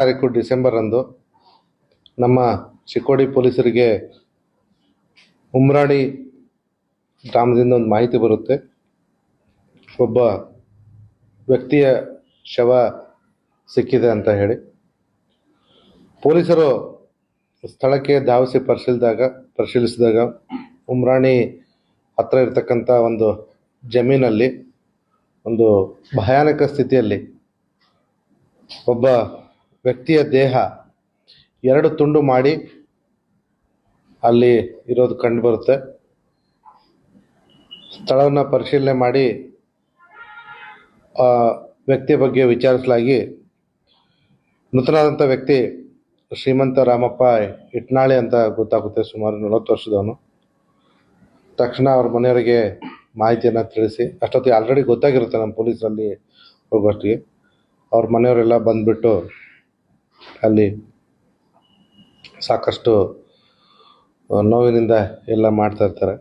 ತಾರೀಕು ಡಿಸೆಂಬರ್ ಅಂದು ನಮ್ಮ ಚಿಕ್ಕೋಡಿ ಪೊಲೀಸರಿಗೆ ಉಮ್ರಾಣಿ ಗ್ರಾಮದಿಂದ ಒಂದು ಮಾಹಿತಿ ಬರುತ್ತೆ. ಒಬ್ಬ ವ್ಯಕ್ತಿಯ ಶವ ಸಿಕ್ಕಿದೆ ಅಂತ ಹೇಳಿ. ಪೊಲೀಸರು ಸ್ಥಳಕ್ಕೆ ಧಾವಿಸಿ ಪರಿಶೀಲಿಸಿದಾಗ ಪರಿಶೀಲಿಸಿದಾಗ ಉಮ್ರಾಣಿ ಹತ್ರ ಇರತಕ್ಕಂಥ ಒಂದು ಜಮೀನಲ್ಲಿ, ಒಂದು ಭಯಾನಕ ಸ್ಥಿತಿಯಲ್ಲಿ ಒಬ್ಬ ವ್ಯಕ್ತಿಯ ದೇಹ ಎರಡು ತುಂಡು ಮಾಡಿ ಅಲ್ಲಿ ಇರೋದು ಕಂಡು ಬರುತ್ತೆ. ಸ್ಥಳವನ್ನು ಪರಿಶೀಲನೆ ಮಾಡಿ ವ್ಯಕ್ತಿಯ ಬಗ್ಗೆ ವಿಚಾರಿಸಲಾಗಿ ಮೃತನಾದಂಥ ವ್ಯಕ್ತಿ ಶ್ರೀಮಂತ ರಾಮಪ್ಪ ಇಟ್ನಾಳಿ ಅಂತ ಗೊತ್ತಾಗುತ್ತೆ, ಸುಮಾರು ನಲವತ್ತು ವರ್ಷದವನು. ತಕ್ಷಣ ಅವ್ರ ಮನೆಯವರಿಗೆ ಮಾಹಿತಿಯನ್ನು ತಿಳಿಸಿ, ಅಷ್ಟೊತ್ತಿಗೆ ಆಲ್ರೆಡಿ ಗೊತ್ತಾಗಿರುತ್ತೆ ನಮ್ಮ ಪೊಲೀಸರಲ್ಲಿ ಹೋಗೋಷ್ಟಿಗೆ ಅವ್ರ ಮನೆಯವರೆಲ್ಲ ಬಂದುಬಿಟ್ಟು ಅಲ್ಲಿ ಸಾಕಷ್ಟು ನೋವಿನಿಂದ ಎಲ್ಲ ಮಾಡ್ತಾ ಇರ್ತಾರೆ.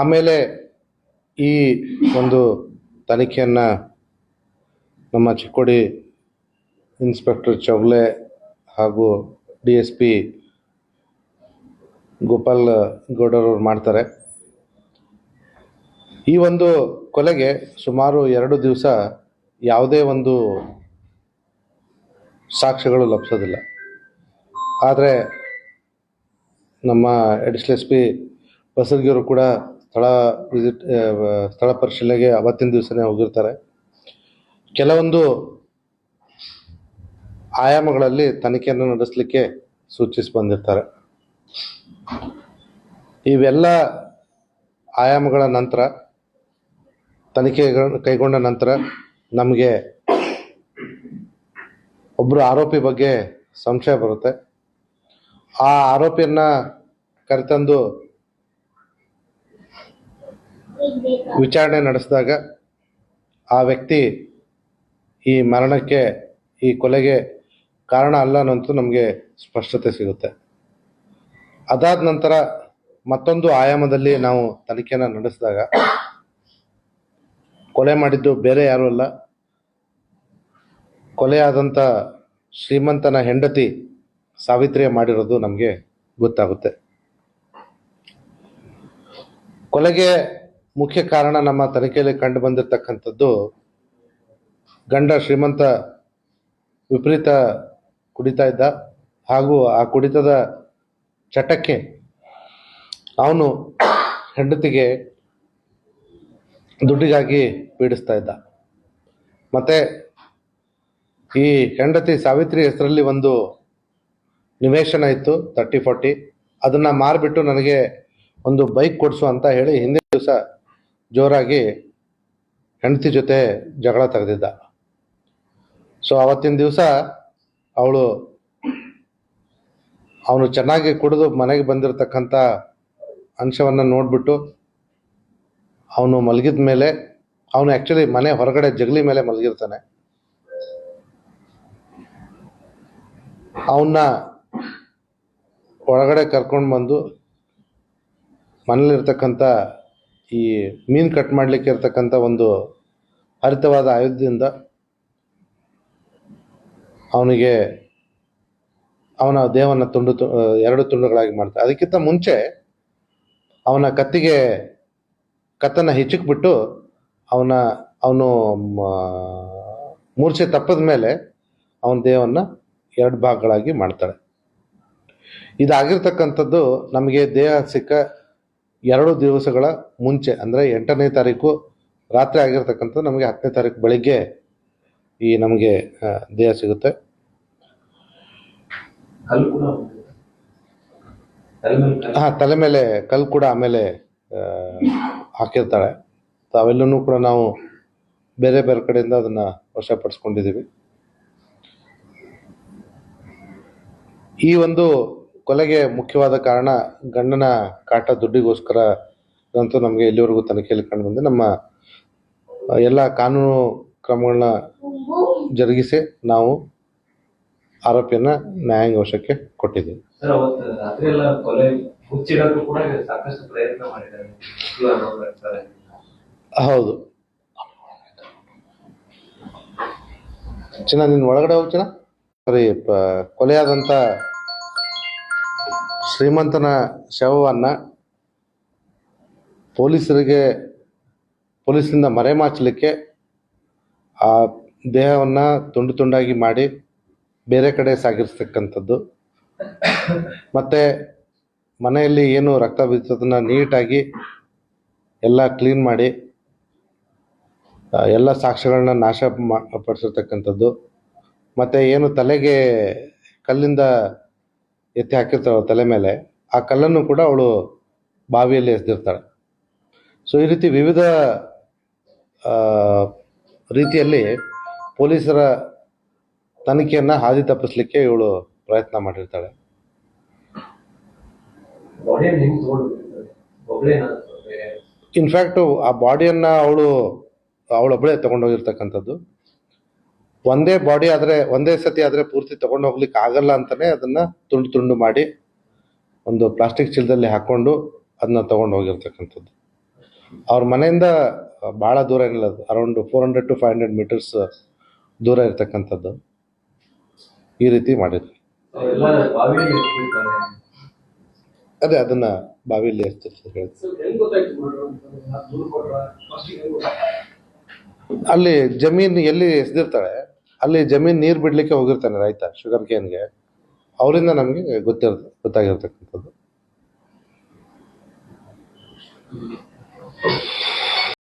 ಆಮೇಲೆ ಈ ಒಂದು ತನಿಖೆಯನ್ನು ನಮ್ಮ ಚಿಕ್ಕೋಡಿ ಇನ್ಸ್ಪೆಕ್ಟರ್ ಚೌಗ್ಲೆ ಹಾಗೂ ಡಿ ಎಸ್ ಪಿ ಗೋಪಾಲ್ ಗೌಡರವ್ರು ಮಾಡ್ತಾರೆ. ಈ ಒಂದು ಕೊಲೆಗೆ ಸುಮಾರು ಎರಡು ದಿವಸ ಯಾವುದೇ ಒಂದು ಸಾಕ್ಷ್ಯಗಳು ಲಭಿಸೋದಿಲ್ಲ. ಆದರೆ ನಮ್ಮ ಅಡಿಷನಲ್ ಎಸ್ ಪಿ ಬಸರ್ಗಿಯವರು ಕೂಡ ಸ್ಥಳ ವಿಸಿಟ್ ಸ್ಥಳ ಪರಿಶೀಲನೆಗೆ ಅವತ್ತಿನ ದಿವಸನೇ ಹೋಗಿರ್ತಾರೆ. ಕೆಲವೊಂದು ಆಯಾಮಗಳಲ್ಲಿ ತನಿಖೆಯನ್ನು ನಡೆಸಲಿಕ್ಕೆ ಸೂಚಿಸಿ ಬಂದಿರ್ತಾರೆ. ಇವೆಲ್ಲ ಆಯಾಮಗಳ ನಂತರ ತನಿಖೆ ಕೈಗೊಂಡ ನಂತರ ನಮಗೆ ಒಬ್ಬರು ಆರೋಪಿ ಬಗ್ಗೆ ಸಂಶಯ ಬರುತ್ತೆ. ಆ ಆರೋಪಿಯನ್ನ ಕರೆತಂದು ವಿಚಾರಣೆ ನಡೆಸಿದಾಗ ಆ ವ್ಯಕ್ತಿ ಈ ಮರಣಕ್ಕೆ, ಈ ಕೊಲೆಗೆ ಕಾರಣ ಅಲ್ಲ ಅನ್ನೋಂತೂ ನಮಗೆ ಸ್ಪಷ್ಟತೆ ಸಿಗುತ್ತೆ. ಅದಾದ ನಂತರ ಮತ್ತೊಂದು ಆಯಾಮದಲ್ಲಿ ನಾವು ತನಿಖೆಯನ್ನು ನಡೆಸಿದಾಗ ಕೊಲೆ ಮಾಡಿದ್ದು ಬೇರೆ ಯಾರೂ ಅಲ್ಲ. ಕೊಲೆಯಾದಂಥ ಶ್ರೀಮಂತನ ಹೆಂಡತಿ ಸಾವಿತ್ರಿಯ ಮಾಡಿರೋದು ನಮಗೆ ಗೊತ್ತಾಗುತ್ತೆ. ಕೊಲೆಗೆ ಮುಖ್ಯ ಕಾರಣ ನಮ್ಮ ತನಿಖೆಯಲ್ಲಿ ಕಂಡು ಬಂದಿರತಕ್ಕಂಥದ್ದು ಗಂಡ ಶ್ರೀಮಂತ ವಿಪರೀತ ಕುಡಿತಾ ಇದ್ದ ಹಾಗೂ ಆ ಕುಡಿತದ ಚಟಕ್ಕೆ ಅವನು ಹೆಂಡತಿಗೆ ದುಡ್ಡಿಗಾಗಿ ಪೀಡಿಸ್ತಾ ಇದ್ದ. ಮತ್ತೆ ಈ ಹೆಂಡತಿ ಸಾವಿತ್ರಿ ಹೆಸರಲ್ಲಿ ಒಂದು ನಿವೇಶನ ಇತ್ತು ತರ್ಟಿ ಫೋರ್ಟಿ ಅದನ್ನ ಮಾರಿಬಿಟ್ಟು ನನಗೆ ಒಂದು ಬೈಕ್ ಕೊಡಿಸು ಅಂತ ಹೇಳಿ ಹಿಂದಿನ ದಿವಸ ಜೋರಾಗಿ ಹೆಂಡತಿ ಜೊತೆ ಜಗಳ ತೆಗೆದಿದ್ದ. ಸೊ ಅವತ್ತಿನ ದಿವಸ ಅವಳು ಅವನು ಚೆನ್ನಾಗಿ ಕುಡಿದು ಮನೆಗೆ ಬಂದಿರತಕ್ಕಂಥ ಅಂಶವನ್ನು ನೋಡಿಬಿಟ್ಟು ಅವನು ಮಲಗಿದ ಮೇಲೆ ಅವನು ಆ್ಯಕ್ಚುಲಿ ಮನೆ ಹೊರಗಡೆ ಜಗಲಿ ಮೇಲೆ ಮಲಗಿರ್ತಾನೆ. ಅವನ್ನ ಒಳಗಡೆ ಕರ್ಕೊಂಡು ಬಂದು ಮನೇಲಿರ್ತಕ್ಕಂಥ ಈ ಮೀನು ಕಟ್ ಮಾಡಲಿಕ್ಕೆ ಇರ್ತಕ್ಕಂಥ ಒಂದು ಹರಿತವಾದ ಆಯುಧದಿಂದ ಅವನಿಗೆ ಅವನ ದೇಹವನ್ನು ತುಂಡು ಎರಡು ತುಂಡುಗಳಾಗಿ ಮಾಡ್ತಾರೆ. ಅದಕ್ಕಿಂತ ಮುಂಚೆ ಅವನ ಕತ್ತಿಗೆ ಕತ್ತನ್ನು ಹೆಚ್ಚಿಕ್ಬಿಟ್ಟು ಅವನ, ಅವನು ಮೂರ್ಛೆ ತಪ್ಪದ ಮೇಲೆ ಅವನ ದೇಹವನ್ನು ಎರಡು ಭಾಗಗಳಾಗಿ ಮಾಡ್ತಾಳೆ ಇದಾಗಿರ್ತಕ್ಕಂಥದ್ದು ನಮಗೆ ದೇಹ ಸಿಕ್ಕ ಎರಡು ದಿವಸಗಳ ಮುಂಚೆ ಅಂದರೆ ಎಂಟನೇ ತಾರೀಕು ರಾತ್ರಿ ಆಗಿರ್ತಕ್ಕಂಥದ್ದು ನಮಗೆ ಹತ್ತನೇ ತಾರೀಕು ಬೆಳಿಗ್ಗೆ ಈ ನಮಗೆ ದೇಹ ಸಿಗುತ್ತೆ. ಹಾಂ ತಲೆ ಮೇಲೆ ಕಲ್ಲು ಕೂಡ ಆಮೇಲೆ ಹಾಕಿರ್ತಾಳೆ ಸೊ ಅವೆಲ್ಲನೂ ಕೂಡ ನಾವು ಬೇರೆ ಬೇರೆ ಕಡೆಯಿಂದ ಅದನ್ನು ವಶಪಡಿಸ್ಕೊಂಡಿದ್ದೀವಿ. ಈ ಒಂದು ಕೊಲೆಗೆ ಮುಖ್ಯವಾದ ಕಾರಣ ಗಂಡನ ಕಾಟ ದುಡ್ಡಿಗೋಸ್ಕರ ಅಂತೂ ನಮಗೆ ಇಲ್ಲಿವರೆಗೂ ತನಿಖೆಯಲ್ಲಿ ಕಂಡು ಬಂದಿದೆ. ನಮ್ಮ ಎಲ್ಲ ಕಾನೂನು ಕ್ರಮಗಳನ್ನ ಜರುಗಿಸಿ ನಾವು ಆರೋಪಿಯನ್ನ ನ್ಯಾಯಾಂಗ ವಶಕ್ಕೆ ಕೊಟ್ಟಿದ್ದೀವಿ ಹೌದು. ಚಿನ್ನ ನಿನ್ನ ಒಳಗಡೆ ಹೋಗ್ತೀನ ಸರಿ ಕೊಲೆಯಾದಂಥ ಶ್ರೀಮಂತನ ಶವವನ್ನು ಪೊಲೀಸರಿಗೆ ಪೊಲೀಸರಿಂದ ಮರೆಮಾಚಲಿಕ್ಕೆ ಆ ದೇಹವನ್ನು ತುಂಡು ತುಂಡಾಗಿ ಮಾಡಿ ಬೇರೆ ಕಡೆ ಸಾಗಿರ್ತಕ್ಕಂಥದ್ದು. ಮತ್ತು ಮನೆಯಲ್ಲಿ ಏನು ರಕ್ತ ಬಿದ್ದದನ್ನು ನೀಟಾಗಿ ಎಲ್ಲ ಕ್ಲೀನ್ ಮಾಡಿ ಎಲ್ಲ ಸಾಕ್ಷ್ಯಗಳನ್ನ ನಾಶ ಪಡಿಸಿರ್ತಕ್ಕಂಥದ್ದು. ಮತ್ತು ಏನು ತಲೆಗೆ, ಕಲ್ಲಿಂದ ಎತ್ತಿ ಹಾಕಿರ್ತಾಳೆ ತಲೆ ಮೇಲೆ ಆ ಕಲ್ಲನ್ನು ಕೂಡ ಅವಳು ಬಾವಿಯಲ್ಲಿ ಎಸೆದಿರ್ತಾಳೆ. ಸೊ ಈ ರೀತಿ ವಿವಿಧ ರೀತಿಯಲ್ಲಿ ಪೊಲೀಸರ ತನಿಖೆಯನ್ನು ಹಾದಿ ತಪ್ಪಿಸ್ಲಿಕ್ಕೆ ಇವಳು ಪ್ರಯತ್ನ ಮಾಡಿರ್ತಾಳೆ. ಇನ್ಫ್ಯಾಕ್ಟು ಆ ಬಾಡಿಯನ್ನು ಅವಳು ಅವಳೊಬ್ಬಳೇ ತೊಗೊಂಡೋಗಿರ್ತಕ್ಕಂಥದ್ದು. ಒಂದೇ ಬಾಡಿ ಆದರೆ ಒಂದೇ ಸತಿ ಆದರೆ ಪೂರ್ತಿ ತಗೊಂಡು ಹೋಗ್ಲಿಕ್ಕೆ ಆಗಲ್ಲ ಅಂತಾನೆ ಅದನ್ನ ತುಂಡು ತುಂಡು ಮಾಡಿ ಒಂದು ಪ್ಲಾಸ್ಟಿಕ್ ಚೀಲದಲ್ಲಿ ಹಾಕೊಂಡು ಅದನ್ನ ತಗೊಂಡು ಹೋಗಿರ್ತಕ್ಕಂಥದ್ದು. ಅವ್ರ ಮನೆಯಿಂದ ಭಾಳ ದೂರ ಏನಿಲ್ಲ ಅದು around four hundred to five hundred metres ದೂರ ಇರ್ತಕ್ಕಂಥದ್ದು. ಈ ರೀತಿ ಎತ್ಬಿಡ್ತಾರೆ ಅದೇ ಅದನ್ನ ಬಾವಿಯಲ್ಲಿ ಎಸ್ತಿರ್ತಾರೆ ಅಲ್ಲಿ ಜಮೀನು ಎಲ್ಲಿ ಎಸ್ದಿರ್ತಾಳೆ ಅಲ್ಲಿ ಜಮೀನ್ ನೀರು ಬಿಡಲಿಕ್ಕೆ ಹೋಗಿರ್ತಾನೆ ರೈತ ಶುಗರ್ ಕೇನ್ಗೆ. ಅವರಿಂದ ನಮಗೆ ಗೊತ್ತಿರ್ ಗೊತ್ತಾಗಿರ್ತಕ್ಕಂಥದ್ದು.